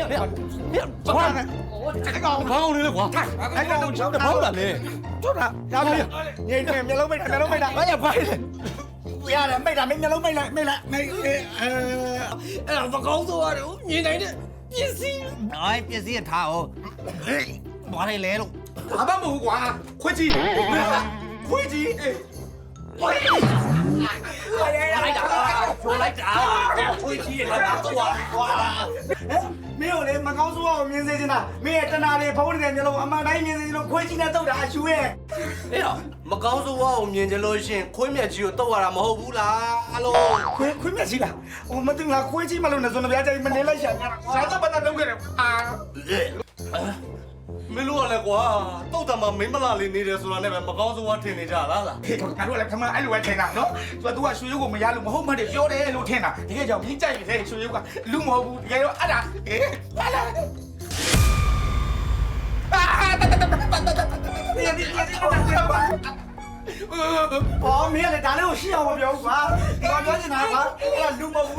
không miệng miệng. Khoan anh ngon pháo đi được quá anh đang đồng sống được pháo là nè chút hả sao đi. nhìn em không lúc mày nhà lúc không đặt không, nhập vai này ra không mày không em không lúc không lại không lại không làm không con không nhìn không đi không gì? Không biết không thảo không đây không luôn. Không bắt không quá không gì không gì không lấy không lấy không khuấy không lấy không quá. တဲ့ပစ္စည်းအဲ့ပစ္စည်းထားအောင်ဘာလဲလဲလို့ဘာမှမဟုတ်ကွာခွေးကြီးခွေးကြီးခွေးကြီးလိုက်တာချိုးလိုက်တာခွေးကြီးလာတော့ကွာမင်းတို့လေမကောင်းဆိုးအောင်မြင်စေချင်တာမင်းရဲ့တနာလေးဖုံးနေတဲ့မျိုးလုံးအမှန်တိုင်းမြင်စေချင်လို့ခွေးကြီးနဲ့တုတ်တာအရှူရဲ့အေးတော့မကောင်းဆိုးဝါကိုမြင်ကြလို့ရှရင်ခွေးမြက်ကြီးကိုတော့ရတာမဟုတ်ဘူးလားအလိုခွေးခွေးမြက်ကြီးလားဟိုမသိလားခွေးကြီးမလို့နဲ့ဆိုတော့ဗျာကြိုင်မနေလိုက်ရှာကြတာစာသပတ်တာလုပ်ခဲ့တယ်အာမင်းတို့ ကလည်းကွာတုတ်တံမှာမင်းမလာလေးနေတယ်ဆိုတာနဲ့ပဲမကောင်းဆိုးဝါထင်နေကြလားလားဟေးငါတို့လည်းခမအဲ့လိုပဲထင်တာနော်သူကသူကရွှေရုပ်ကိုမရလို့မဟုတ်မှတ်တယ်ပြောတယ်လို့ထင်တာတကယ်ကြောင့်ပြီးကြိုက်နေတဲ့ရွှေရုပ်ကလူမဟုတ်ဘူးတကယ်တော့အဲ့ဒါဟေးဟာလာအာတတတတတတဒီဒီဒီအော်မင်းလည်းဒါလေးကိုရှင်းအောင်မပြောဘူးကွာဒီကပြောနေတာကွာအဲ့ဒါလူမဟုတ်ဘူး